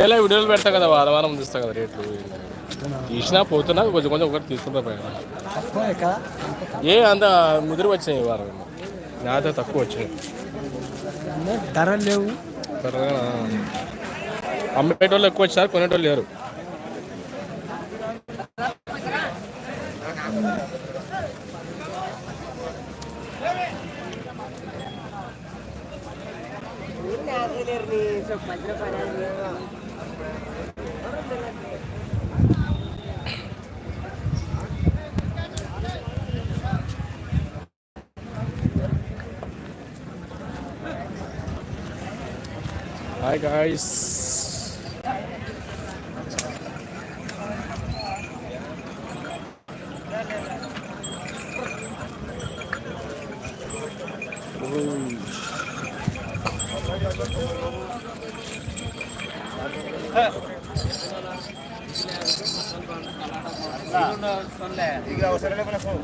ఏలా వీడియోలు పెడతా కదా వారం వారం తీస్తా కదా రేట్లు. తీసినా పోతున్నా కొంచెం కొంచెం ఒకటి తీసుకుంటా పోయినా. ఏ అంత ముదిరి వచ్చినాయి ఈ వారం. నాతో తక్కువ వచ్చినాయి. ధరలు లేవు. త్వరగా అమ్మేటోళ్ళు ఎక్కువ వచ్చారు కొనేటోళ్ళు లేరు. హాయ్ గాయస్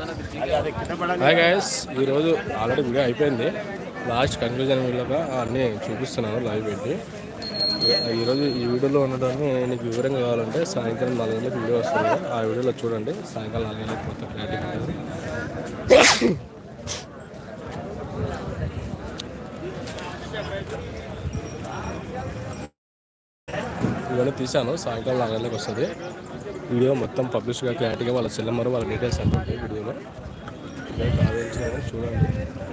హాయ్ గాయస్ ఈరోజు ఆల్రెడీ వీడియో అయిపోయింది. లాస్ట్ కన్క్లూజన్ వీళ్ళగా అన్నీ చూపిస్తున్నాను లైవ్ పెట్టి. ఈరోజు ఈ వీడియోలో ఉండడాన్ని నీకు వివరంగా కావాలంటే సాయంకాలం నాలుగు గంటలకు వీడియో వస్తుంది. ఆ వీడియోలో చూడండి. సాయంకాలం నాలుగు గంటలకు కొత్త క్లారిటీ ఉంటుంది. ఇవన్నీ తీసాను సాయంకాలం నాలుగు గంటలకు వస్తుంది. వీడియో మొత్తం పబ్లిష్గా క్లారిటీగా వాళ్ళ సెల్ నెంబర్ వాళ్ళ డీటెయిల్స్ అంత వీడియోలో. చూడండి.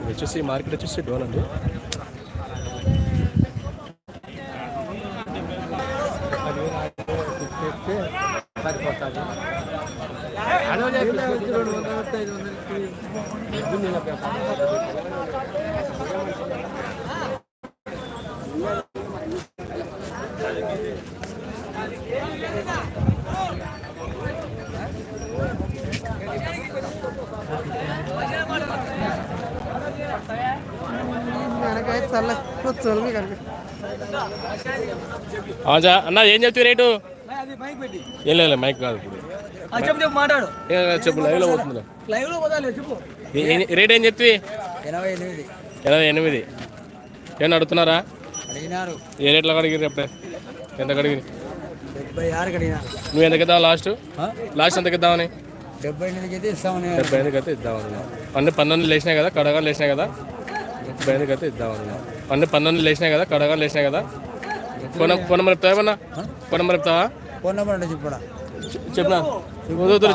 వచ్చేసి మార్కెట్ వచ్చేసి డోన్ అండి. అన్న ఏం చెప్తే రేటు? అది మైక్ పెట్టి. ఏం లేదు మైక్ కాదు ఇప్పుడు. చెప్పు పోతుందిలే లైవ్లో చెప్పు. రేట్ ఏం చెప్తే? ఎనభై ఎనిమిది. ఎనభై ఎనిమిది. ఏమన్నా అడుగుతున్నారా? అడిగినారు. ఏ రేట్లో అడిగిరి ఎప్పుడే ఎంత అడిగిరి డెబ్బై ఆరుకి అడిగినారు నువ్వు ఎంతకి ఇద్దావు లాస్ట్? లాస్ట్ ఎంతకి ఇద్దామని డెబ్బై ఎనిమిదికి అయితే ఇస్తామని డెబ్బై ఐదుకి అయితే ఇద్దామని. అన్ని పన్నెండు లేచినాయి కదా కడగా లేచినాయి కదా. ఐదుకి అయితే ఇద్దామని అన్ని. పన్నెండు లేచినాయి కదా కడగా లేచినాయి కదా. ఫోన్ ఫోన్ నెంబర్ చెప్తావా ఏమన్నా? ఫోన్ నెంబర్ చెప్తావా ఫోన్ నెంబర్ అంటే చెప్పడా చెప్పినా?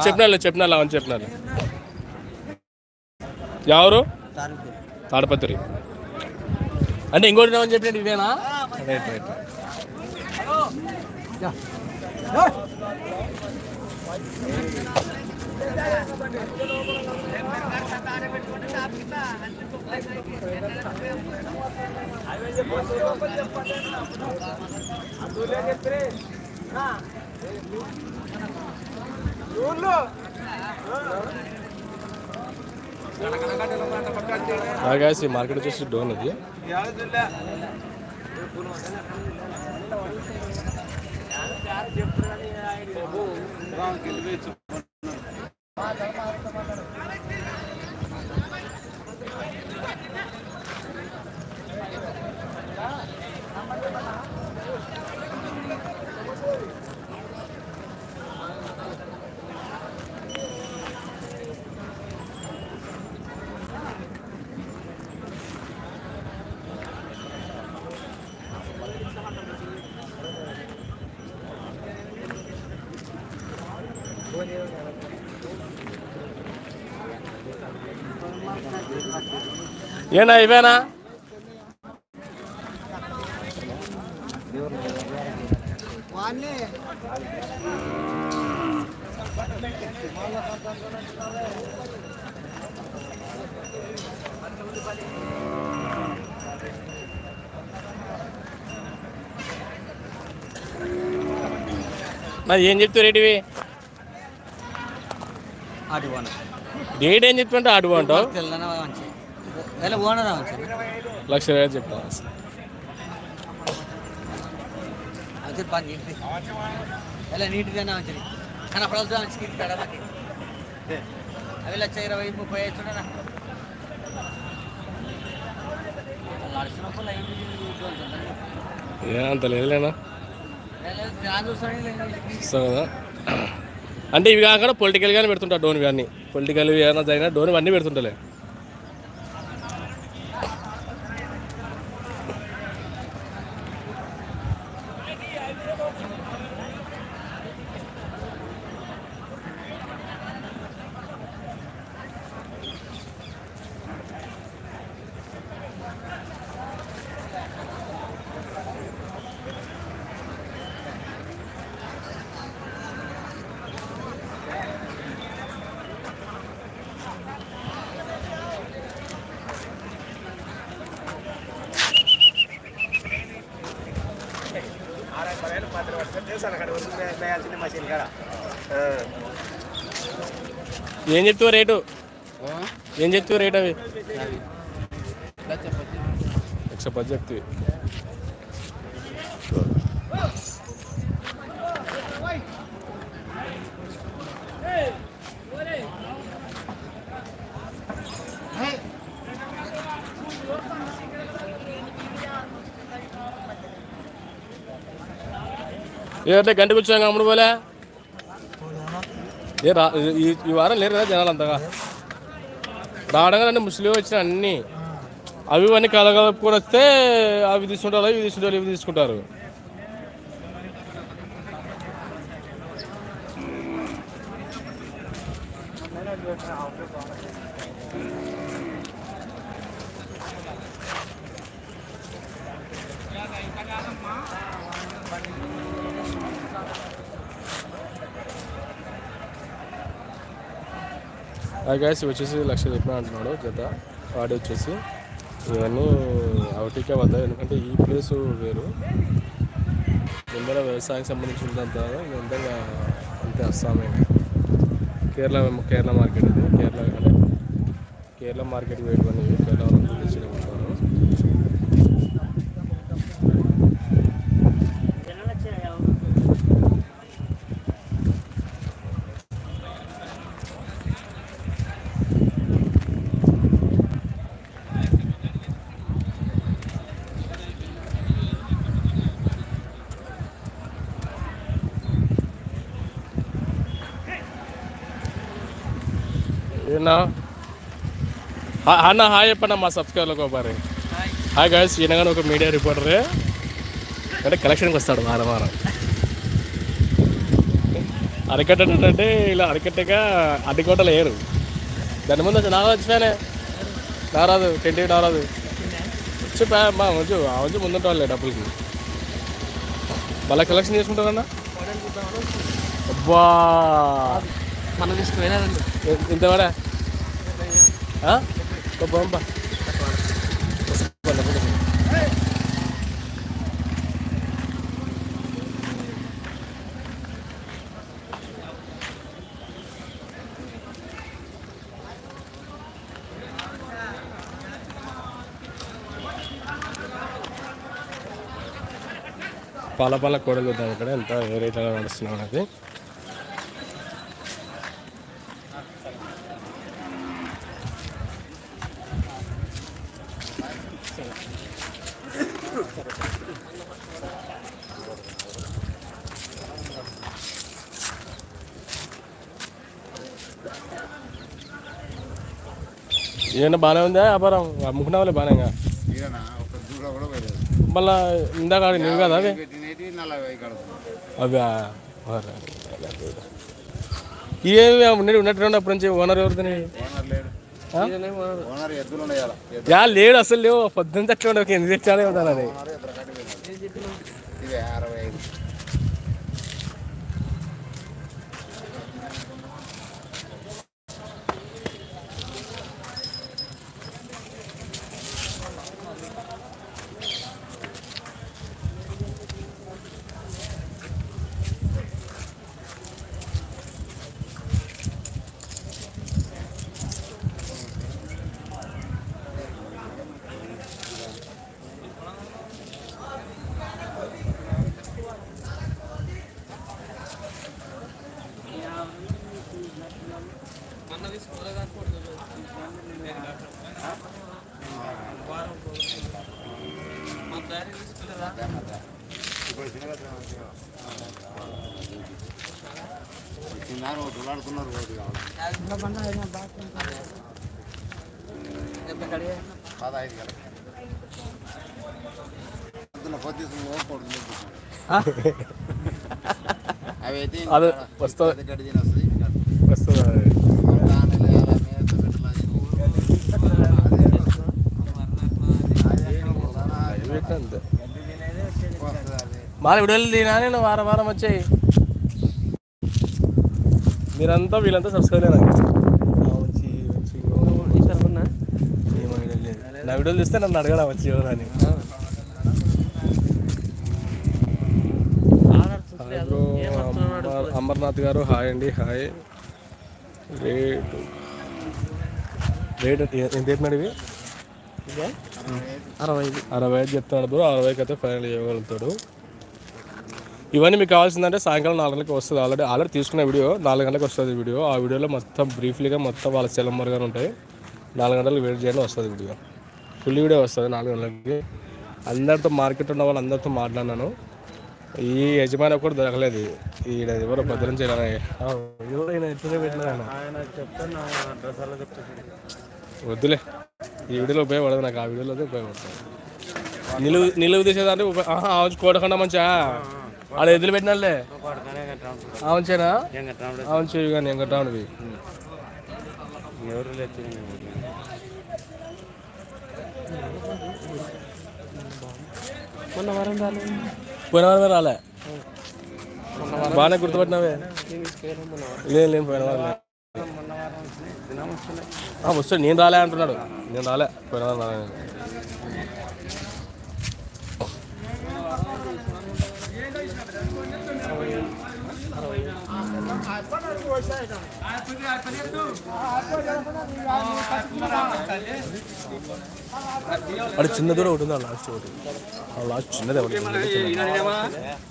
చెప్పినా చెప్పినా అని చెప్పినా ఎవరు? తాడపత్రి. అంటే ఇంకోటి ఏమని చెప్పినట్టు ఇదేనా రైట్ రైట్ ఈ మార్కెట్ వచ్చేసి డోన్ అది ఏనా ఇవేనా? మరి ఏం చెప్తారు రేట్ ఇవి అటు పోన రేట్ ఏం చెప్తుంటే అటు మంచి లక్ష వేలు చెప్తాను అవి లక్ష ఇరవై ముప్పై చూడనా అంత లేదులేనా? అంటే ఇవి కాకుండా పొలిటికల్గానే పెడుతుంటా డోన్ ఇవన్నీ పొలిటికల్ ఏమైనా జరిగినా డోన్ ఇవన్నీ పెడుతుంటలే. ఏం చెప్తావు రేటు? ఏం చెప్తావు రేట్ అవి? లక్ష పది చెప్తావి ఏంటంటే గంట కూర్చోగా అమ్ముడు పోలే? ఏ రా ఈ వారం లేరు కదా జనాలు అంతగా. రావడంగా ముస్లిం వచ్చిన అన్ని. అవి ఇవన్నీ కలగలుపుకొని వస్తే అవి తీసుకుంటారు ఇవి తీసుకుంటారు ఇవి తీసుకుంటారు. గ్యాస్ వచ్చేసి లక్ష చెప్పిన అంటున్నాడు జత. వాడి వచ్చేసి ఇవన్నీ అవుటికే వద్దాయి ఎందుకంటే ఈ ప్లేస్ వేరు. ముందర వ్యవసాయానికి సంబంధించినంత ఇదంతా అంతే. అస్సామే. కేరళ కేరళ మార్కెట్ ఇది. కేరళ కేరళ మార్కెట్ వేయడం అనేది కేరళ వాళ్ళు ఏనా? అన్న హాయ్ చెప్పన్న మా సబ్స్క్రైబర్లకు ఒకసారి. హాయ్ గాయస్ ఈయన కానీ ఒక మీడియా రిపోర్టరే. అంటే కలెక్షన్కి వస్తాడు వారం వారం. అరికట్ట అంటే ఇలా అరికట్టగా అడ్డుకోట లేరు దాని ముందు వచ్చి నారాజు వచ్చినానే. నారాదు టెంటీ నారాదు వచ్చి పా మా మంచు ఆ మంచి ముందుంటే వాళ్ళే డబ్బులకి. మళ్ళీ కలెక్షన్ చేసుకుంటారన్నా? అబ్బా! మనం తీసుకుపోయినారండి ఎ- ఎంత వాడా? పంప పాల పాల కూడలు చూద్దాం ఇక్కడ. ఎంత ఏ రేట్లో నడుస్తున్నాం అనేది ఏమన్నా బాగానే ఉందా వ్యాపారం? అమ్ముకున్నావులే బాగానే దూరం కూడా పోయలేదు మళ్ళా ఇందాక నువ్వు కదా అవి అవి ఇవేమి ఉన్నట్టు ఉన్నట్టు ఉన్నప్పటి నుంచి ఓనర్ ఎవరిదని యా లేడు అసలు లేవు. పొద్దున్న అట్లా ఉండవు. ఎందుకు తెచ్చాడే ఉంటానని అది వస్తుంది వస్తుంది వస్తుంది మాల విడుదల తినా నేను వారం వారం వచ్చాయి. మీరంతా వీళ్ళంతా సబ్స్క్రైబ్ అయినా మంచి మంచి ఏమో ఐడియా లేదు. నా వీడియోలు చూస్తే నన్ను అడగడం వచ్చి ఎవరని అమర్నాథ్ గారు హాయ్ అండి హాయ్. రేటు. రేట్ ఎంత చెప్పినాడు ఇవి? అరవై ఐదు. అరవై ఐదు చెప్తున్నాడు బ్రో అరవైకి అయితే ఫైనల్ ఇవ్వగలుగుతాడు. ఇవన్నీ మీకు కావాల్సిందంటే సాయంకాలం నాలుగు గంటలకు వస్తుంది ఆల్రెడీ ఆల్రెడీ తీసుకున్న వీడియో నాలుగు గంటలకు వస్తుంది వీడియో. ఆ వీడియోలో మొత్తం బ్రీఫ్లీగా మొత్తం వాళ్ళ సెల్ నెంబర్గానే ఉంటాయి. నాలుగు గంటలకు వెయిట్ చేయండి వస్తుంది వీడియో. ఫుల్ వీడియో వస్తుంది నాలుగు గంటలకి. అందరితో మార్కెట్ ఉన్న వాళ్ళందరితో మాట్లాడినాను. ఈ యజమాని కూడా దొరకలేదు. ఈడ ఎవరో అలా చెప్తాను వద్దులే. ఈ వీడియోలో ఉపయోగపడదు నాకు. ఆ వీడియోలో అయితే ఉపయోగపడుతుంది నిలువు నిలువు తీసేదాన్ని ఆవచ్చు కోటకుండా మంచిగా. ఆడ ఎదురు పెట్టినాలే ఆవంచేనా ఆవంచే కానీ వెంకట్రావుడివి ఎవరు లేదు మొన్న వారం రాలేదు పోయిన వారమే రాలే? బాగానే గుర్తుపట్టినావే? లేదు లేదు పోయిన వారం వస్తాడు నేను రాలే అంటున్నాడు. నేను రాలే పోయిన వారం రాలే. అది చిన్న దూరం ఒకటి ఉంది ఆ లాస్ట్ ఒకటి. ఆ లాస్ట్ చిన్నది ఒకటి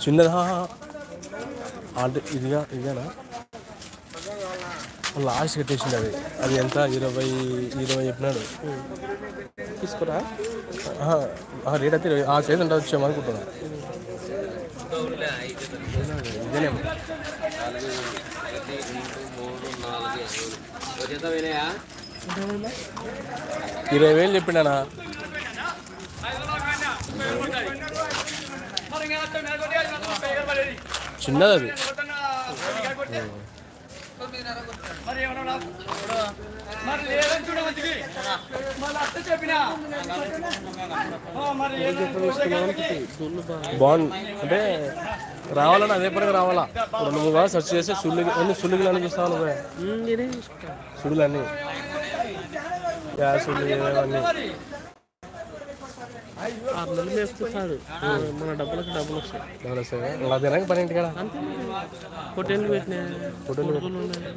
చిన్నది. అంటే ఇదిగా ఇదేనా లాస్ట్ కట్టేసింది అది. అది ఎంత? ఇరవై ఇరవై చెప్పినాడు. తీసుకురా? రేట్ అయితే ఇరవై- ఆ సైజ్ అంటే వచ్చాము అనుకుంటున్నా. ఇదేనేమో ఇరవై వేలు చెప్పిండనా చిన్నది అది. బాగుంది. అంటే రావాలని అదే పనికి రావాలా? ఇప్పుడు నువ్వు కూడా సెర్చ్ చేస్తే సుల్లి ఎన్ని సుల్లిగిలు అని చూస్తావు నువ్వే? సుడులు అన్నీ ఆరు నెలలు మన డబ్బులకు డబ్బులు వస్తాయి డబ్బులు పని ఇంటికాడ? హోటల్ పెట్టినా ఫోటోలు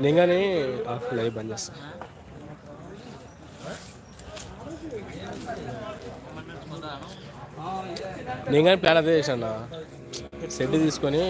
నేను కానీ లైవ్ బంద్ చేస్తా. నేను కానీ ప్లాన్ అదే చేశాను? సెట్ తీసుకొని